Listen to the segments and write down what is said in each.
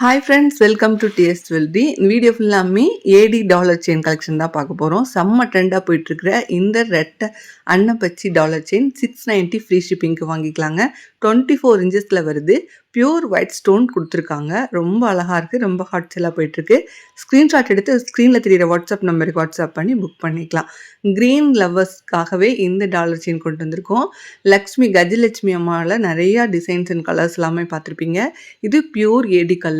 Hi friends welcome to TS வெல்டி இந்த video ஃபுல்லாமே AD dollar chain collection தான் பார்க்க போகிறோம் செம்ம ட்ரெண்டாக போயிட்டுருக்கிற இந்த ரெட்டை அன்னப்பச்சி dollar chain six ninety free ஷிப்பிங்க்கு வாங்கிக்கலாங்க. டுவெண்ட்டி ஃபோர் இன்ச்சஸில் வருது. பியூர் ஒயிட் ஸ்டோன் கொடுத்துருக்காங்க. ரொம்ப அழகாக இருக்குது ரொம்ப ஹாட் செல்லாக போயிட்டுருக்கு. ஸ்க்ரீன்ஷாட் எடுத்து ஸ்க்ரீனில் தெரியிற வாட்ஸ்அப் நம்பருக்கு வாட்ஸ்அப் பண்ணி புக் பண்ணிக்கலாம். க்ரீன் லவ்வர்ஸ்க்காகவே இந்த டாலர் செயின் கொண்டு வந்திருக்கோம். லக்ஷ்மி கஜலட்சுமி அம்மாவில் நிறையா டிசைன்ஸ் அண்ட் கலர்ஸ் எல்லாமே பார்த்துருப்பீங்க. இது பியூர் ஏடி கல்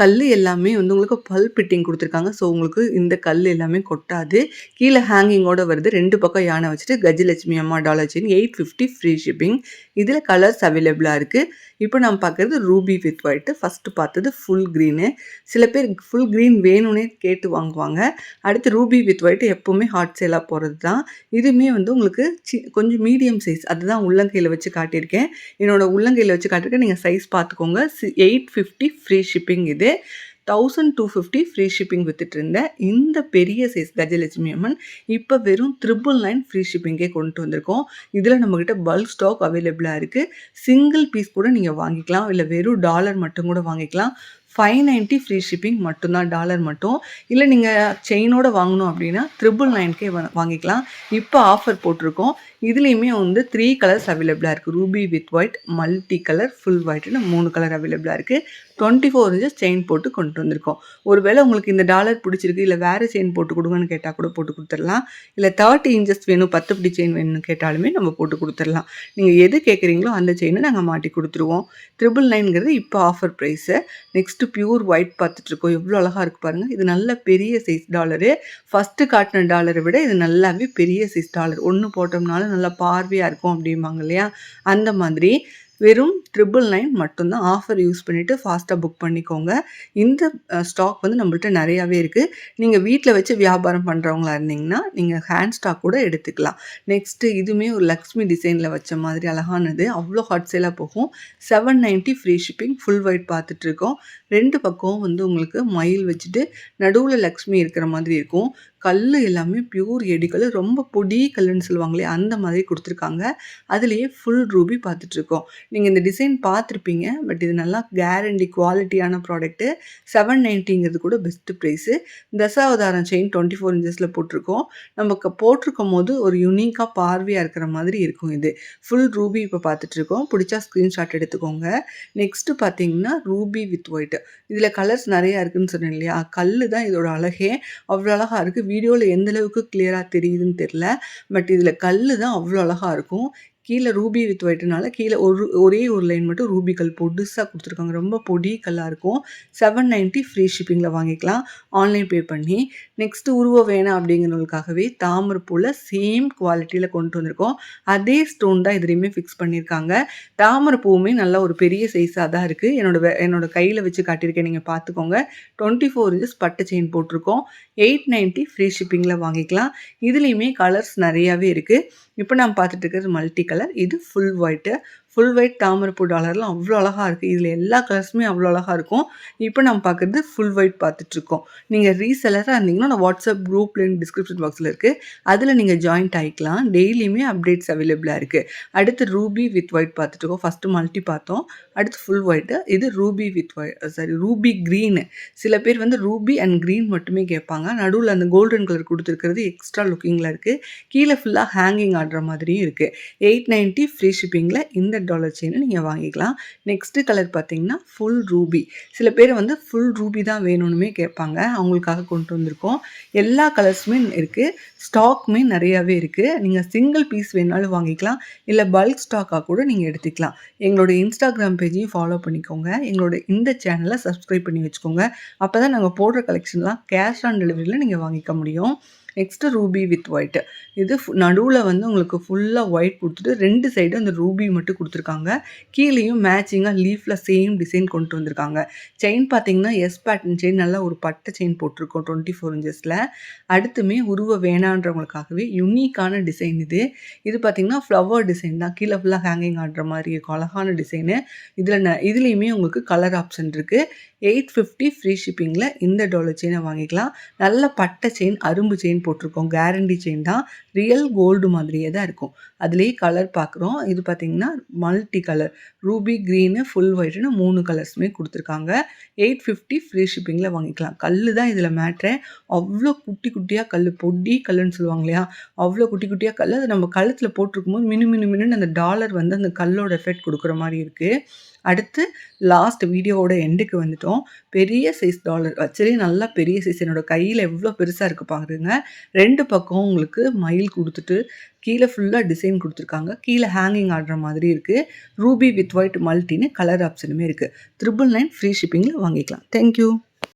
கல் எல்லாமே வந்து உங்களுக்கு பல் பிட்டிங் கொடுத்துருக்காங்க. ஸோ உங்களுக்கு இந்த கல் எல்லாமே கொட்டாது. கீழே ஹேங்கிங்கோட வருது. ரெண்டு பக்கம் யானை வச்சுட்டு கஜலட்சுமி அம்மா dollar chain eight fifty free shipping இதில் கலர்ஸ் அவைலபிளாக இருக்குது இப்போ நம்ம பார்க்குறது ரூபி வித் ஒயிட்டு ஃபஸ்ட்டு பார்த்தது ஃபுல் க்ரீனு சில பேர் ஃபுல் க்ரீன் வேணும்னே கேட்டு வாங்குவாங்க. அடுத்து ரூபி வித் ஒயிட்டு எப்போவுமே ஹாட் சேலாக போகிறது தான் இதுவுமே வந்து உங்களுக்கு சி கொஞ்சம் மீடியம் சைஸ் அதுதான் உள்ளங்கையில் வச்சு காட்டியிருக்கேன். என்னோடய உள்ளங்கையில் வச்சு காட்டியிருக்கேன். நீங்கள் சைஸ் பார்த்துக்கோங்க. சி எயிட் ஃபிஃப்டி ஃப்ரீ ஷிப்பிங் இது. Thousand two fifty free shipping வித்துட்டு இருந்தேன் இந்த பெரிய சைஸ் கஜலட்சுமி அம்மன் இப்போ வெறும் த்ரிபிள் நைன் ஃப்ரீ ஷிப்பிங்கே கொண்டு வந்திருக்கோம். இதில் நம்மக்கிட்ட பல்க் ஸ்டாக் அவைலபிளாக இருக்குது சிங்கிள் பீஸ் கூட நீங்கள் வாங்கிக்கலாம். இல்லை வெறும் டாலர் மட்டும் கூட வாங்கிக்கலாம். ஃபைவ் நைன்ட்டி ஃப்ரீ ஷிப்பிங் மட்டும்தான் டாலர் மட்டும். இல்லை நீங்கள் செயினோட வாங்கணும் அப்படின்னா ட்ரிபிள் நைன்கே வாங்கிக்கலாம். இப்போ ஆஃபர் போட்டிருக்கோம். இதுலேயுமே வந்து த்ரீ கலர்ஸ் அவைலபிளாக இருக்குது ruby with white multi colour full ஒயிட்னு மூணு கலர் அவைலபிளாக இருக்குது டுவெண்ட்டி ஃபோர் இன்ச்சஸ் செயின் போட்டு கொண்டு வந்திருக்கோம். ஒருவேளை உங்களுக்கு இந்த டாலர் பிடிச்சிருக்கு இல்லை வேறு செயின் போட்டு கொடுங்கன்னு கேட்டால் கூட போட்டு கொடுத்துடலாம். இல்லை தேர்ட்டி இன்ச்சஸ் வேணும் பத்து பிடி செயின் வேணும்னு கேட்டாலுமே நம்ம போட்டு கொடுத்துடலாம். நீங்கள் எது கேட்குறீங்களோ அந்த செயினை நாங்கள் மாட்டி கொடுத்துருவோம். ட்ரிபிள் நைன்கிறது இப்போ offer price next pure white பார்த்துட்ருக்கோம். எவ்வளோ அழகாக இருக்குது பாருங்கள் இது நல்ல பெரிய சைஸ் டாலரு. ஃபஸ்ட்டு காட்டின டாலரை விட இது நல்லாவே பெரிய சைஸ் டாலர். ஒன்று போட்டோம்னாலும் நல்லா பார்வையாக இருக்கும் அப்படிம்பாங்க இல்லையா? அந்த மாதிரி. வெறும் ட்ரிபிள் நைன் மட்டும்தான் ஆஃபர் யூஸ் பண்ணிவிட்டு ஃபாஸ்ட்டாக புக் பண்ணிக்கோங்க. இந்த ஸ்டாக் வந்து நம்மள்ட்ட நிறையாவே இருக்குது நீங்கள் வீட்டில் வச்சு வியாபாரம் பண்ணுறவங்களா இருந்தீங்கன்னா நீங்கள் ஹேண்ட் ஸ்டாக் கூட எடுத்துக்கலாம். நெக்ஸ்ட்டு இதுவுமே ஒரு லக்ஷ்மி டிசைனில் வச்ச மாதிரி அழகானது. அவ்வளோ ஹாட் சேலாக போகும். Seven ninety free shipping full white பார்த்துட்ருக்கோம் ரெண்டு பக்கம் வந்து உங்களுக்கு மயில் வச்சுட்டு நடுவில் லக்ஷ்மி இருக்கிற மாதிரி இருக்கும். கல் எல்லாமே பியூர் எடிக்கல் ரொம்ப பொடி கல்லுன்னு சொல்லுவாங்களே அந்த மாதிரி கொடுத்துருக்காங்க. அதுலேயே ஃபுல் ரூபி பார்த்துட்ருக்கோம். நீங்கள் இந்த டிசைன் பார்த்துருப்பீங்க பட் இது நல்லா கேரண்டி குவாலிட்டியான ப்ராடக்ட்டு செவன் நைன்ட்டிங்கிறது கூட best price Dasavatharam chain twenty four இன்ச்சஸில் போட்டிருக்கோம். நமக்கு போட்டிருக்கும் போது ஒரு யூனிக்காக பார்வையாக இருக்கிற மாதிரி இருக்கும் இது. ஃபுல் ரூபி இப்போ பார்த்துட்ருக்கோம். பிடிச்சா ஸ்க்ரீன்ஷாட் எடுத்துக்கோங்க. நெக்ஸ்ட்டு பார்த்தீங்கன்னா ரூபி வித் ஒயிட் இதில் கலர்ஸ் நிறையா இருக்குதுன்னு சொன்னேன் இல்லையா? கல் தான் இதோட அழகே. அவ்வளோ அழகாக இருக்குது வீடியோவில் எந்தளவுக்கு கிளியராக தெரியுதுன்னு தெரில பட் இதில் கல் தான் அவ்வளோ அழகாக இருக்கும். கீழே ரூபி வித் ஒயிட்னால கீழே ஒரு ஒரே ஒரு லைன் மட்டும் ரூபி கல் பொடுசாக கொடுத்துருக்காங்க. ரொம்ப பொடி கல்லாக இருக்கும் செவன் நைன்ட்டி ஃப்ரீ ஷிப்பிங்கில் வாங்கிக்கலாம். ஆன்லைன் பே பண்ணி. நெக்ஸ்ட்டு உருவம் வேணாம் அப்படிங்கிறவங்களுக்காகவே தாமரைப்பூவில் சேம் குவாலிட்டியில் கொண்டு வந்திருக்கோம். அதே ஸ்டோன் தான் இதுலேயுமே ஃபிக்ஸ் பண்ணியிருக்காங்க. தாமரை பூவுமே நல்லா ஒரு பெரிய சைஸாக தான் இருக்குது என்னோட என்னோட கையில் வச்சு காட்டியிருக்கேன். நீங்கள் பார்த்துக்கோங்க. டுவெண்ட்டி ஃபோர் இன்ச்சஸ் பட்டு செயின் போட்டிருக்கோம். எயிட் நைன்ட்டி ஃப்ரீ ஷிப்பிங்கில் வாங்கிக்கலாம். இதுலேயுமே கலர்ஸ் நிறையாவே இருக்குது இப்போ நான் பார்த்துட்டு இருக்கிறது மல்டி கலர் கலர். இது ஃபுல் ஒயிட்டு ஃபுல் ஒயிட் தாமரைப்பூ டாலர்லாம் அவ்வளோ அழகாக இருக்குது இதில் எல்லா கலர்ஸுமே அவ்வளோ அழகாக இருக்கும். இப்போ நம்ம பார்க்குறது ஃபுல் ஒயிட் பார்த்துட்ருக்கோம் நீங்கள் ரீசெலராக இருந்தீங்கன்னா நான் வாட்ஸ்அப் குரூப் லிங்க் டிஸ்கிரிப்ஷன் பாக்ஸில் இருக்குது அதில் நீங்கள் ஜாயின்ட் ஆகிக்கலாம் டெய்லியுமே அப்டேட்ஸ் அவைலபிளாக இருக்குது அடுத்து ரூபி வித் ஒயிட் பார்த்துட்ருக்கோம் ஃபஸ்ட்டு மல்டி பார்த்தோம். அடுத்து ஃபுல் ஒயிட்டு இது ruby with white sorry ruby green சில பேர் வந்து ரூபி அண்ட் க்ரீன் மட்டுமே கேட்பாங்க. நடுவில் அந்த கோல்டன் கலர் கொடுத்துருக்கிறது எக்ஸ்ட்ரா லுக்கிங்கில் இருக்குது கீழே ஃபுல்லாக ஹேங்கிங் ஆடுற மாதிரியும் இருக்குது எயிட் நைன்ட்டி ஃப்ரீ ஷிப்பிங்கில் இந்த டாலர் செயினை நீங்கள் வாங்கிக்கலாம். நெக்ஸ்ட்டு கலர் பார்த்தீங்கன்னா ஃபுல் ரூபி சில பேர் வந்து ஃபுல் ரூபி தான் வேணும்னுமே கேட்பாங்க. அவங்களுக்காக கொண்டு வந்திருக்கோம். எல்லா கலர்ஸுமே இருக்குது ஸ்டாக்குமே நிறையாவே இருக்குது நீங்கள் சிங்கிள் பீஸ் வேணாலும் வாங்கிக்கலாம். இல்லை பல்க் ஸ்டாக்காக கூட நீங்கள் எடுத்துக்கலாம். எங்களோட இன்ஸ்டாகிராம் பேஜையும் ஃபாலோ பண்ணிக்கோங்க. எங்களோட இந்த சேனலை சப்ஸ்கிரைப் பண்ணி வச்சுக்கோங்க. அப்போ தான் நாங்கள் போடுற கலெக்ஷன்லாம் கேஷ் ஆன் டெலிவரியில் நீங்கள் வாங்கிக்க முடியும். நெக்ஸ்ட்டு ரூபி வித் ஒயிட் இது நடுவில் வந்து உங்களுக்கு ஃபுல்லாக ஒயிட் கொடுத்துட்டு ரெண்டு சைடும் அந்த ரூபி மட்டும் கொடுத்துருக்காங்க. கீழேயும் மேட்சிங்காக லீஃபில் சேம் டிசைன் கொண்டு வந்திருக்காங்க. செயின் பார்த்தீங்கன்னா எஸ் பேட்டர்ன் செயின் நல்லா ஒரு பட்டை செயின் போட்டிருக்கோம் டுவெண்ட்டி ஃபோர் இன்ச்சஸில் அடுத்துமே உருவ வேணான்றவங்களுக்காகவே யுனிக்கான டிசைன் இது. இது பார்த்தீங்கன்னா ஃப்ளவர் டிசைன் தான். கீழே ஃபுல்லாக ஹேங்கிங் ஆடுற மாதிரி இருக்கும். அழகான டிசைனு இதில் ந இதுலேயுமே உங்களுக்கு கலர் ஆப்ஷன் இருக்குது எயிட் ஃபிஃப்டி ஃப்ரீ ஷிப்பிங்கில் இந்த டாலர் செயினை வாங்கிக்கலாம். நல்ல பட்டை செயின் அரும்பு செயின் போட்டிருக்கோம். கேரண்டி செயின் தான். ரியல் கோல்டு மாதிரியே தான் இருக்கும். அதுலேயே கலர் பார்க்குறோம் இது பார்த்தீங்கன்னா multi colour ruby green full ஒயிட்னு மூணு கலர்ஸுமே கொடுத்துருக்காங்க. எயிட் ஃபிஃப்டி ஃப்ரீ ஷிப்பிங்கில் வாங்கிக்கலாம். கல் தான் இதில் மேட்ரு அவ்வளோ குட்டி குட்டியாக கல் பொடி கல்லுன்னு சொல்லுவாங்க இல்லையா? அவ்வளோ குட்டி குட்டியாக கல் அது நம்ம கழுத்தில் போட்டிருக்கும் போது மினு மினு மினுன்னு அந்த டாலர் வந்து அந்த கல்லோட எஃபெக்ட் கொடுக்குற மாதிரி இருக்குது அடுத்து லாஸ்ட் வீடியோவோட எண்டுக்கு வந்துட்டோம். பெரிய சைஸ் டாலர் ஆக்சுவலி நல்லா பெரிய சைஸ் என்னோடய கையில் எவ்வளோ பெருசாக இருக்குது பாருங்க. ரெண்டு பக்கம் உங்களுக்கு மயில் கொடுத்துட்டு கீழே ஃபுல்லாக டிசைன் கொடுத்துருக்காங்க. கீழே ஹேங்கிங் ஆடுற மாதிரி இருக்குது ரூபி வித் ஒயிட் மல்டின்னு கலர் ஆப்ஷனுமே இருக்குது ட்ரிபிள் நைன் ஃப்ரீ ஷிப்பிங்கில் வாங்கிக்கலாம். தேங்க்யூ